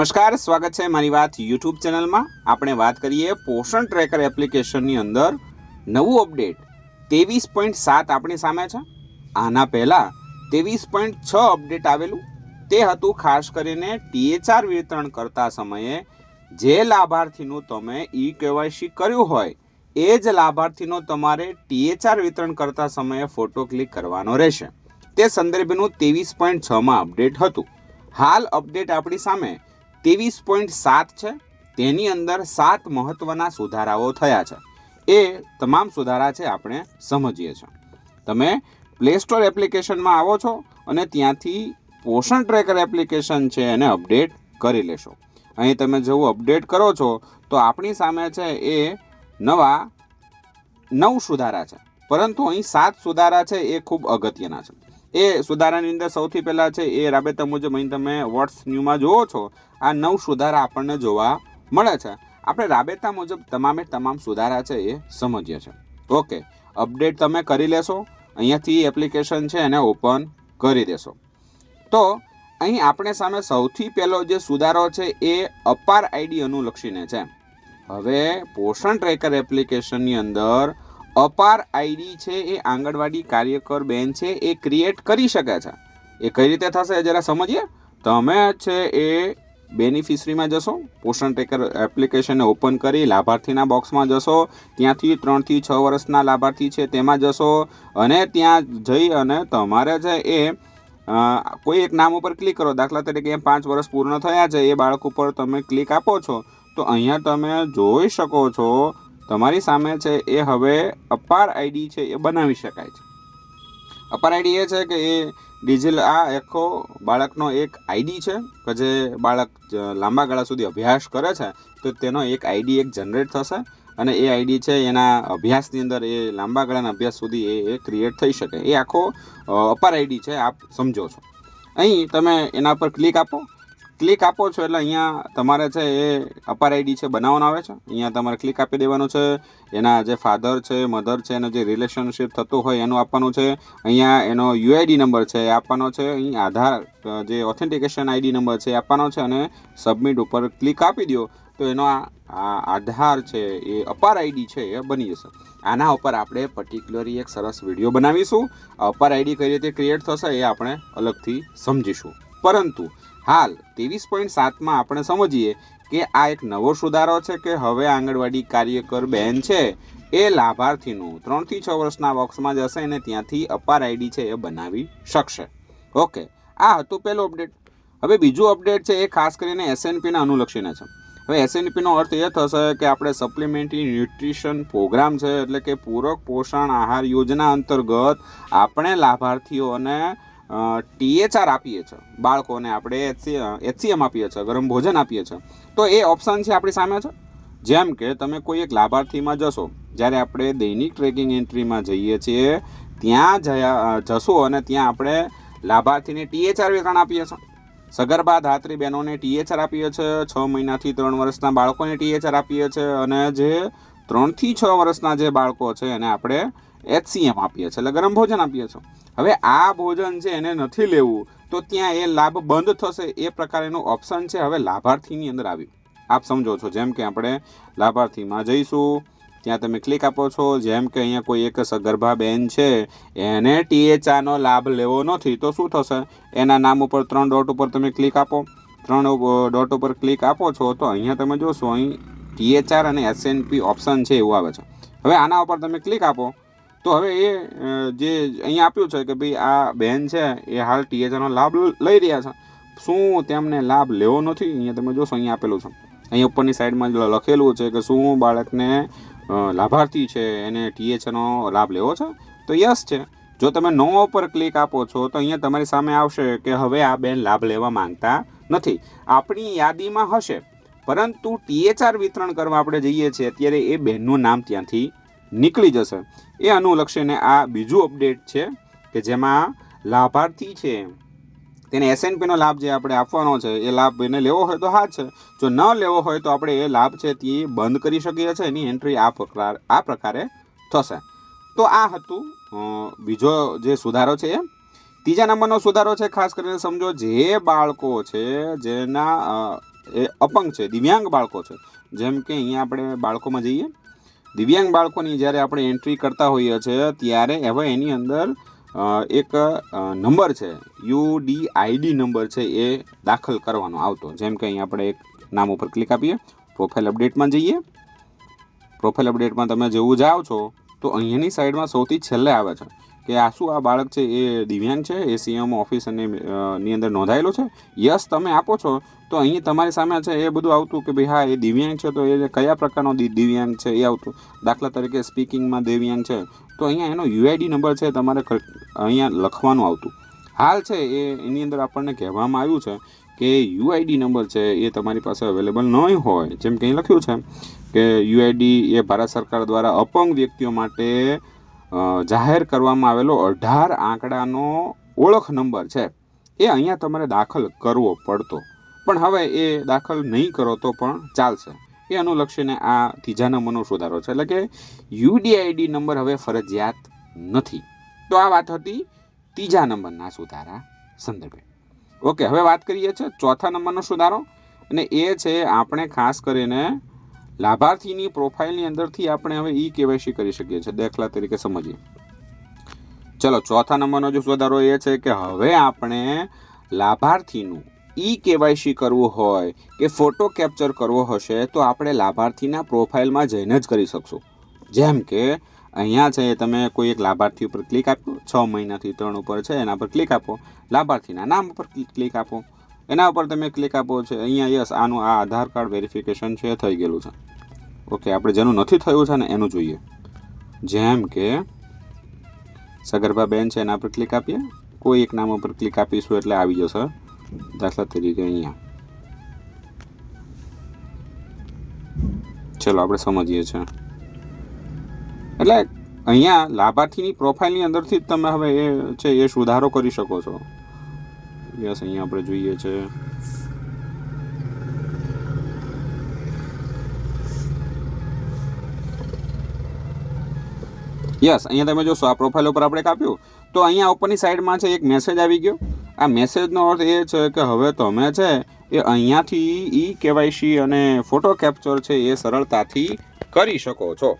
નમસ્કાર, સ્વાગત છે મારી વાત યુટ્યુબ ચેનલમાં. આપણે વાત કરીએ પોષણ ટ્રેકર એપ્લિકેશનની અંદર નવું અપડેટ ત્રેવીસ પોઈન્ટ સાત આપણી સામે છે. આના પહેલાં ત્રેવીસ પોઈન્ટ છ અપડેટ આવેલું. તે હતું ખાસ કરીને ટીએચઆર વિતરણ કરતા સમયે જે લાભાર્થીનું તમે ઈ કેવાયસી કર્યું હોય, એ જ લાભાર્થીનો તમારે ટીએચઆર વિતરણ કરતા સમયે ફોટો ક્લિક કરવાનો રહેશે. તે સંદર્ભનું ત્રેવીસ પોઈન્ટ છમાં અપડેટ હતું. હાલ અપડેટ આપણી સામે ત્રેવીસ પોઈન્ટ સાત છે. તેની અંદર સાત મહત્વના સુધારાઓ થયા છે. એ તમામ સુધારા છે આપણે સમજીએ છીએ. તમે પ્લે સ્ટોર એપ્લિકેશનમાં આવો છો અને ત્યાંથી પોષણ ટ્રેકર એપ્લિકેશન છે એને અપડેટ કરી લેશો. અહીં તમે જેવું અપડેટ કરો છો, તો આપણી સામે છે એ નવા નવ સુધારા છે. પરંતુ અહીં સાત સુધારા છે એ ખૂબ અગત્યના છે. એ સુધારાની અંદર સૌથી પહેલાં છે એ રાબેતા મુજબ અહીં તમે વોટ્સ ન્યૂમાં જુઓ છો. આ નવ સુધારા આપણને જોવા મળે છે. આપણે રાબેતા મુજબ તમામે તમામ સુધારા છે એ સમજીએ છીએ. ઓકે, અપડેટ તમે કરી લેશો. અહીંયાથી એપ્લિકેશન છે એને ઓપન કરી દેશો. તો અહીં આપણે સામે સૌથી પહેલો જે સુધારો છે એ અપાર આઈડી અનુલક્ષીને છે. હવે પોષણ ટ્રેકર એપ્લિકેશનની અંદર અપાર આઈડી છે એ આંગણવાડી કાર્યકર બેન છે એ ક્રિએટ કરી શકે છે. એ કઈ રીતે થશે જરા સમજીએ? તમે છે એ બેનિફિશરીમાં જશો, પોષણ ટ્રેકર એપ્લિકેશનને ઓપન કરી, લાભાર્થીના બોક્સમાં જશો, ત્યાંથી ત્રણથી છ વર્ષના લાભાર્થી છે તેમાં જશો અને ત્યાં જઈ અને તમારે છે એ કોઈ એક નામ ઉપર ક્લિક કરો. દાખલા તરીકે એમ પાંચ વર્ષ પૂર્ણ થયા છે, એ બાળક ઉપર તમે ક્લિક આપો છો, તો અહીંયા તમે જોઈ શકો છો તમારી સામે છે એ હવે અપાર આઈડી છે એ બનાવી શકાય છે. અપાર આઈડી એ છે કે એ ડિજિટલ આ આખો બાળકનો એક આઈડી છે કે જે બાળક લાંબા ગાળા સુધી અભ્યાસ કરે છે તો તેનો એક આઈડી એક જનરેટ થશે અને એ આઈડી છે એના અભ્યાસની અંદર એ લાંબા ગાળાના અભ્યાસ સુધી એ ક્રિએટ થઈ શકે. એ આખો અપાર આઈડી છે, આપ સમજો છો. અહીં તમે એના પર ક્લિક આપો. ક્લિક આપો છો એટલે અહીંયા તમારે છે એ અપાર આઈડી છે બનાવવાનો આવે છે. અહીંયા તમારે ક્લિક આપી દેવાનું છે. એના જે ફાધર છે મધર છે, એનો જે રિલેશનશિપ થતું હોય એનું આપવાનું છે. અહીંયા એનો યુઆઈડી નંબર છે એ આપવાનો છે. અહીં આધાર જે ઓથેન્ટિકેશન આઈડી નંબર છે એ આપવાનો છે અને સબમિટ ઉપર ક્લિક આપી દો તો એનો આ આધાર છે એ અપાર આઈડી છે એ બની જશે. આના ઉપર આપણે પર્ટિક્યુલરલી એક સરસ વીડિયો બનાવીશું. અપાર આઈડી કઈ રીતે ક્રિએટ થશે એ આપણે અલગથી સમજીશું. પરંતુ હાલ ત્રેવીસ પોઈન્ટ સાતમાં આપણે સમજીએ કે આ એક નવો સુધારો છે કે હવે આંગણવાડી કાર્યકર બેન છે એ લાભાર્થીનું ત્રણથી છ વર્ષના બોક્સમાં જશે અને ત્યાંથી અપાર આઈડી છે એ બનાવી શકશે. ઓકે, આ હતું પહેલું અપડેટ. હવે બીજું અપડેટ છે એ ખાસ કરીને એસએનપીના અનુલક્ષીને છે. હવે એસએનપીનો અર્થ એ થશે કે આપણે સપ્લિમેન્ટરી ન્યુટ્રિશન પ્રોગ્રામ છે એટલે કે પૂરક પોષણ આહાર યોજના અંતર્ગત આપણે લાભાર્થીઓને ટીએચઆર આપીએ છીએ. બાળકોને આપણે એચસીએમ આપીએ છીએ, ગરમ ભોજન આપીએ છીએ. તો એ ઓપ્શન છે આપણી સામે છે. જેમ કે તમે કોઈ એક લાભાર્થીમાં જશો, જ્યારે આપણે દૈનિક ટ્રેકિંગ એન્ટ્રીમાં જઈએ છીએ, ત્યાં જયા જશો અને ત્યાં આપણે લાભાર્થીને ટીએચઆર વિતરણ આપીએ છીએ. સગર્ભા ધાત્રી બહેનોને ટીએચઆર આપીએ છીએ, છ મહિનાથી ત્રણ વર્ષના બાળકોને ટીએચઆર આપીએ છીએ અને જે ત્રણથી છ વર્ષના જે બાળકો છે એને આપણે એચસીએમ આપીએ છીએ, એટલે ગરમ ભોજન આપીએ છીએ. હવે આ ભોજન છે, એને નથી લેવું, તો ત્યાં એ લાભ બંધ થશે એ પ્રકારેનું ઓપ્શન છે, હવે લાભાર્થીની અંદર આવ્યું આપ સમજો છો, જેમ કે આપણે લાભાર્થીમાં જઈશું, ત્યાં તમે ક્લિક આપો છો, જેમ કે અહીંયા કોઈ એક સગર્ભા બેન છે, એને ટીએચઆનો લાભ લેવો નથી, તો શું થશે? એના નામ ઉપર ત્રણ ડોટ ઉપર તમે ક્લિક આપો. ત્રણ ડોટ ઉપર ક્લિક આપો છો, તો અહીંયા તમે જોશો, અહીં ટીએચઆર અને એસએનપી ઓપ્શન છે, એવું આવે છે. હવે આના ઉપર તમે ક્લિક આપો. તો હવે એ જે અહીંયા આપ્યું છે કે ભાઈ આ બેન છે, એ હાલ ટીએચઆરનો લાભ લઈ રહ્યા છે. શું તેમને લાભ લેવો નથી? અહીંયા તમે જોશો, અહીંયા આપેલું છે. અહીંયા ઉપરની સાઈડમાં લખેલું છે કે શું બાળકને લાભાર્થી છે, એને ટીએચનો લાભ લેવો છે? તો યસ છે. જો તમે નો ઉપર ક્લિક આપો છો, તો અહીંયા તમારી સામે આવશે કે હવે આ બેન લાભ લેવા માંગતા નથી. આપણી યાદીમાં હશે. પરંતુ ટીએચઆર વિતરણ કરવા આપણે જઈએ છીએ અત્યારે એ બેનનું નામ ત્યાંથી નીકળી જશે. એ અનુલક્ષીને આ બીજું અપડેટ છે કે જેમાં લાભાર્થી છે. તેને એસએનપીનો લાભ જે આપણે આપવાનો છે, એ લાભ એને લેવો હોય તો હા છે. જો ન લેવો હોય તો આપણે એ લાભ છે તે બંધ કરી શકીએ છીએ. એની એન્ટ્રી આ પ્રકાર, આ પ્રકારે થશે. તો આ હતું બીજો જે સુધારો છે એ. ત્રીજા નંબરનો સુધારો છે, ખાસ કરીને સમજો, જે બાળકો છે, જેના એ અપંગ છે, દિવ્યાંગ બાળકો છે. જેમ કે અહીંયા આપણે બાળકોમાં જઈએ દિવ્યાંગ બાળકોની જ્યારે આપણે એન્ટ્રી કરતા હોઈએ છીએ ત્યારે હવે એની અંદર એક નંબર છે. યુ ડી આઈડી નંબર છે એ દાખલ કરવાનો આવતો. જેમ કે અહીં આપણે એક નામ ઉપર ક્લિક આપીએ પ્રોફાઇલ અપડેટમાં જઈએ. પ્રોફાઇલ અપડેટમાં તમે જેવું જાઓ છો, તો અહીંયાની સાઈડમાં સૌથી છેલ્લે આવે છે. કે આ શું આ બાળક છે એ દિવ્યાંગ છે? એ સીએમ ઓફિસ અને ની અંદર નોંધાયેલો છે? યસ, તમે આપો છો. તો અહીં તમારી સામે છે એ બધું આવતું કે ભાઈ હા, એ દિવ્યાંગ છે, તો એ કયા પ્રકારનો દિવ્યાંગ છે એ આવતું? દાખલા તરીકે સ્પીકિંગમાં દિવ્યાંગ છે. તો અહીંયા એનો યુઆઈડી નંબર છે તમારે અહીંયા લખવાનું આવતું. હાલ છે એ, એની અંદર આપણને કહેવામાં આવ્યું છે કે યુઆઈડી નંબર છે એ તમારી પાસે અવેલેબલ નહીં હોય. જેમ કે અહીં લખ્યું છે કે યુઆઈડી એ ભારત સરકાર દ્વારા અપંગ વ્યક્તિઓ માટે જાહેર કરવામાં આવેલો અઢાર આંકડાનો ઓળખ નંબર છે. એ અહીંયા તમારે દાખલ કરવો પડતો. પણ હવે એ દાખલ નહીં કરો તો પણ ચાલશે. એ અનુલક્ષીને આ ત્રીજા નંબરનો સુધારો છે. એટલે કે યુડીઆઈડી નંબર હવે ફરજિયાત નથી. તો આ વાત હતી ત્રીજા નંબરના સુધારા સંદર્ભે. ઓકે, હવે વાત કરીએ છીએ ચોથા નંબરનો સુધારો. અને એ છે આપણે ખાસ કરીને લાભાર્થીની પ્રોફાઇલની અંદરથી આપણે હવે ઈ કેવાયસી કરી શકીએ છીએ, દાખલા તરીકે સમજીએ. ચલો, ચોથા નંબરનો જો સુધારો એ છે કે હવે આપણે લાભાર્થીનું ઈ કેવાયસી કરવું હોય કે ફોટો કેપ્ચર કરવો હશે તો આપણે લાભાર્થીના પ્રોફાઇલમાં જઈને જ કરી શકશું. જેમ કે અહીંયા છે, તમે કોઈ એક લાભાર્થી ઉપર ક્લિક આપ્યું છ મહિનાથી ત્રણ ઉપર છે, એના પર ક્લિક આપો, લાભાર્થીના નામ ઉપર ક્લિક આપો. એના ઉપર તમે ક્લિક આપો છે, અહીંયા યસ, આનું આ આધાર કાર્ડ વેરિફિકેશન છે, થઈ ગયેલું છે. ઓકે, આપણે જેનું નથી થયું છે ને, એનું જોઈએ. જેમ કે સગર્ભા બેન છે એના પર ક્લિક આપીએ. કોઈ એક નામ ઉપર ક્લિક આપીશું એટલે આવી જશે. દાખલા તરીકે અહીંયા. ચલો, આપણે સમજીએ છીએ. એટલે અહીંયા લાભાર્થીની પ્રોફાઇલની અંદરથી જ તમે હવે એ છે એ સુધારો કરી શકો છો. યસ, અહીંયા આપણે જોઈએ છે. યસ, અહીંયા તમે જોશો, આ પ્રોફાઇલ ઉપર આપણે કાપ્યું. તો અહીંયા ઉપરની સાઈડમાં છે, એક મેસેજ આવી ગયો. આ મેસેજનો અર્થ એ છે કે હવે તમે છે, એ અહીંયાથી ઈ કેવાયસી અને ફોટો કેપ્ચર છે, એ સરળતાથી કરી શકો છો.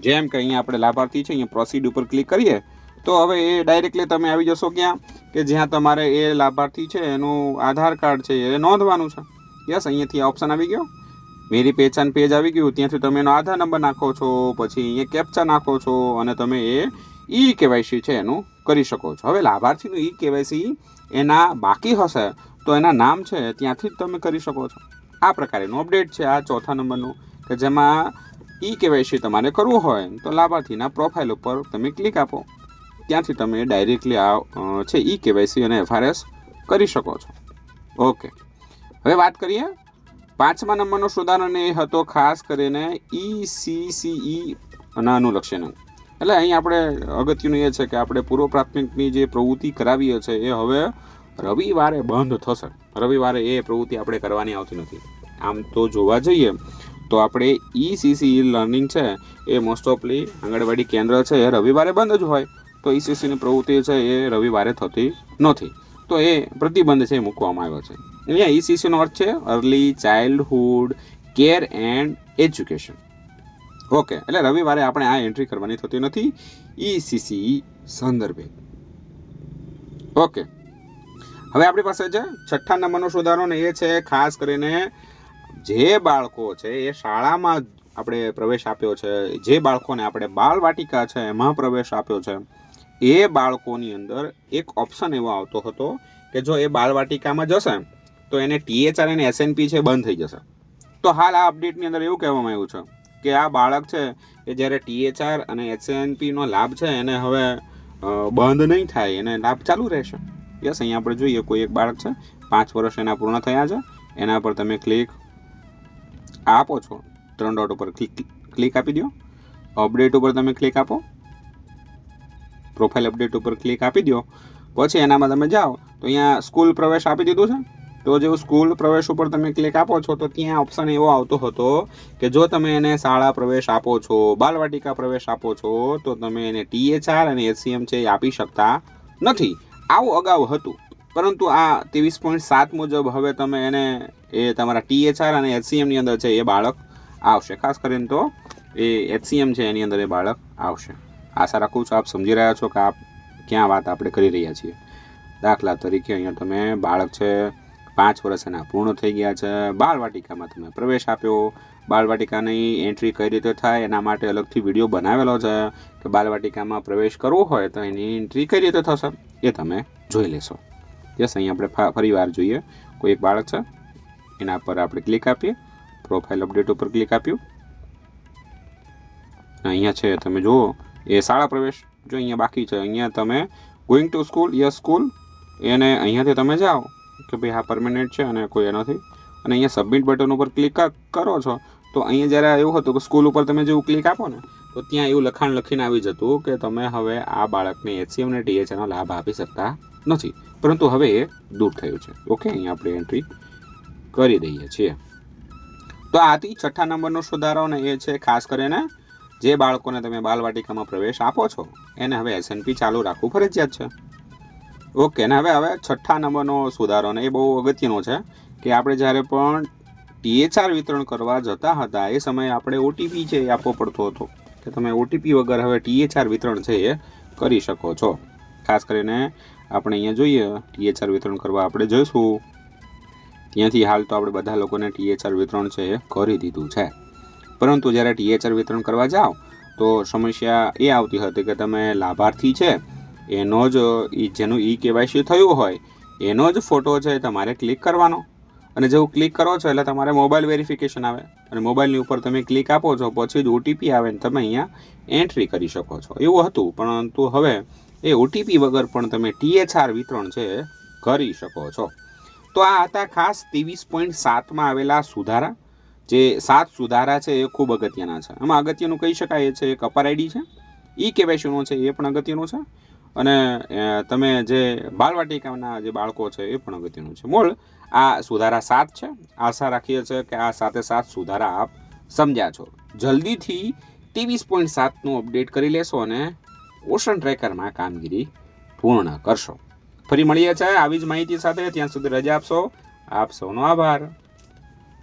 જેમ કે અહીંયા આપણે લાભાર્થી છે, અહીંયા પ્રોસીડ ઉપર ક્લિક કરીએ, તો હવે એ ડાયરેક્ટલી તમે આવી જશો ક્યાં? કે જ્યાં તમારે એ લાભાર્થી છે, એનું આધાર કાર્ડ છે, એ નોંધવાનું છે. યસ, અહીંયાથી આ ઓપ્શન આવી ગયો. મેરી પહેચાન પેજ આવી ગયું, ત્યાંથી તમે એનો આધાર નંબર નાખો છો, પછી અહીંયા કેપ્ચા નાખો છો અને તમે એ ઈ કેવાયસી છે એનું કરી શકો છો. હવે લાભાર્થીનું ઈ કેવાયસી એના બાકી હશે, તો એના નામ છે, ત્યાંથી જ તમે કરી શકો છો. આ પ્રકારેનું અપડેટ છે, આ ચોથા નંબરનું કે જેમાં ઈ કેવાયસી તમારે કરવું હોય, તો લાભાર્થીના પ્રોફાઇલ ઉપર તમે ક્લિક આપો. ત્યાંથી તમે ડાયરેક્ટલી આ છે ઈ કેવાયસી અને એફઆરએસ કરી શકો છો. ઓકે હવે વાત કરીએ પાંચમા નંબરનો સુધારણ એ હતો ખાસ કરીને ઈ સીસીઈ ના અનુલક્ષીને. એટલે અહીં આપણે અગત્યનું એ છે કે આપણે પૂર્વ પ્રાથમિકની જે પ્રવૃત્તિ કરાવીએ છે એ હવે રવિવારે બંધ થશે. રવિવારે એ પ્રવૃત્તિ આપણે કરવાની આવતી નથી. આમ તો જોવા જઈએ તો આપણે ઈ સીસીઈ લર્નિંગ છે એ મોસ્ટ ઓફલી આંગણવાડી કેન્દ્ર છે એ રવિવારે બંધ જ હોય. તો ઈસીસીની પ્રવૃત્તિ છે એ રવિવારે થતી નથી. તો એ પ્રતિબંધ છે એ મૂકવામાં આવ્યો છે. અહીંયા ઈસીસીનો અર્થ છે early childhood care and education okay એટલે રવિવારે આપણે આ એન્ટ્રી કરવાની થતી નથી. ઈસીસી સંદર્ભે. ઓકે હવે આપણી પાસે છે છઠ્ઠા નંબરનો સુધારો ને એ છે, ખાસ કરીને જે બાળકો છે, એ શાળામાં આપણે પ્રવેશ આપ્યો છે, જે બાળકોને આપણે બાળવાટિકા છે, એમાં પ્રવેશ આપ્યો છે, એ બાળકોની અંદર એક ઓપ્શન એવો આવતો હતો કે જો એ બાળવાટિકામાં જશે તો એને ટીએચઆર અને એસએનપી છે બંધ થઈ જશે. તો હાલ આ અપડેટની અંદર એવું કહેવામાં આવ્યું છે કે આ બાળક છે એ જ્યારે ટીએચઆર અને એસએનપીનો લાભ છે એને હવે બંધ નહીં થાય, એને લાભ ચાલુ રહેશે. યસ, અહીંયા આપણે જોઈએ કોઈ એક બાળક છે, પાંચ વર્ષ એના પૂર્ણ થયા છે, એના પર તમે ક્લિક આપો છો, ત્રણ ડોટ ઉપર ક્લિક ક્લિક આપી દો. અપડેટ ઉપર તમે ક્લિક આપો. પ્રોફાઇલ અપડેટ ઉપર ક્લિક આપી દો. પછી એનામાં તમે જાઓ. તો અહીંયા સ્કૂલ પ્રવેશ આપી દીધું છે. તો જેવું સ્કૂલ પ્રવેશ ઉપર તમે ક્લિક આપો છો, તો ત્યાં ઓપ્શન એવો આવતો હતો કે જો તમે એને શાળા પ્રવેશ આપો છો, બાલવાટિકા પ્રવેશ આપો છો, તો તમે એને ટીએચઆર અને એચસીએમ છે એ આપી શકતા નથી. આવું અગાઉ હતું. પરંતુ આ ત્રેવીસ પોઈન્ટ સાત મુજબ હવે તમે એને, એ તમારા ટીએચઆર અને એચસીએમની અંદર છે એ બાળક આવશે. ખાસ કરીને તો એ એચસીએમ છે એની અંદર એ બાળક આવશે. આશા રાખું છું આપ સમજી રહ્યા છો કે આપ ક્યાં વાત આપણે કરી રહ્યા છીએ. દાખલા તરીકે અહીંયા તમે બાળક છે પાંચ વર્ષ એના પૂર્ણ થઈ ગયા છે. બાળવાટિકામાં તમે પ્રવેશ આપ્યો. બાળવાટિકાની એન્ટ્રી કઈ રીતે થાય એના માટે અલગથી વીડિયો બનાવેલો છે કે બાળવાટિકામાં પ્રવેશ કરવો હોય તો એની એન્ટ્રી કઈ રીતે થશે એ તમે જોઈ લેશો. યસ, અહીં આપણે ફરી વાર જોઈએ. કોઈ એક બાળક છે, એના પર આપણે ક્લિક આપીએ. પ્રોફાઇલ અપડેટ ઉપર ક્લિક આપ્યું. અહીંયા છે, તમે જુઓ, એ શાળા પ્રવેશ જો અહીંયા બાકી છે. અહીંયા તમે going to school yes school એને અહીંયાથી તમે જાઓ. કે ભાઈ હા પરમેનન્ટ છે અને કોઈ એ નથી અને અહીંયા સબમિટ બટન ઉપર ક્લિક કરો છો, તો અહીંયા જ્યારે એવું હતું કે સ્કૂલ ઉપર તમે જેવું ક્લિક આપો ને, તો ત્યાં એવું લખાણ લખીને આવી જતું કે તમે હવે આ બાળકને એચસીએમ અને ટીએચએનો લાભ આપી શકતા નથી. પરંતુ હવે એ દૂર થયું છે. ઓકે અહીંયા આપણે એન્ટ્રી કરી દઈએ છીએ. તો આથી છઠ્ઠા નંબરનો સુધારો ને એ છે ખાસ કરીને જે બાળકોને તમે બાલવાટિકામાં પ્રવેશ આપો છો, એને હવે એસએનપી ચાલુ રાખવું ફરજિયાત છે. ઓકે ને હવે હવે છઠ્ઠા નંબરનો સુધારો ને એ બહુ અગત્યનો છે કે આપણે જ્યારે પણ ટીએચઆર વિતરણ કરવા જતા હતા, એ સમયે આપણે ઓટીપી છે એ આપવો પડતો હતો, કે તમે ઓટીપી વગર હવે ટીએચઆર વિતરણ છે એ કરી શકો છો. ખાસ કરીને આપણે અહીંયા જોઈએ ટીએચઆર વિતરણ કરવા આપણે જઈશું. ત્યાંથી હાલ તો આપણે બધા લોકોને ટીએચઆર વિતરણ છે એ કરી દીધું છે. પરંતુ જ્યારે ટીએચઆર વિતરણ કરવા જાઓ, તો સમસ્યા એ આવતી હતી કે તમે લાભાર્થી છે એનો જ જેનું ઈ કેવાયસી થયું હોય, એનો જ ફોટો છે તમારે ક્લિક કરવાનો. અને જેવું ક્લિક કરો છો એટલે તમારે મોબાઈલ વેરિફિકેશન આવે. અને મોબાઈલની ઉપર તમે ક્લિક આપો છો, પછી જ ઓટીપી આવે ને તમે અહીંયા એન્ટ્રી કરી શકો છો. એવું હતું, પરંતુ હવે એ ઓટીપી વગર પણ તમે ટીએચઆર વિતરણ છે કરી શકો છો. તો આ હતા ખાસ ત્રેવીસ પોઈન્ટ સાતમાં આવેલા સુધારા. જે સાત સુધારા છે એ ખૂબ અગત્યના છે. આમાં અગત્યનું કહી શકાય એ છે, એક અપર આઈડી છે. ઈ કેવાયસીનો છે, એ પણ અગત્યનું છે. અને તમે જે બાળવાટિકાના જે બાળકો છે એ પણ અગત્યનું છે. મૂળ આ સુધારા સાત છે. આશા રાખીએ છીએ કે આ સાથે સાત સુધારા આપ સમજ્યા છો. જલ્દીથી ત્રેવીસ પોઈન્ટ સાતનું અપડેટ કરી લેશો અને ઓશન ટ્રેકરમાં કામગીરી પૂર્ણ કરશો. ફરી મળીએ છીએ. આવી જ માહિતી સાથે ત્યાં સુધી રજા આપશો. આપ સૌનો આભાર.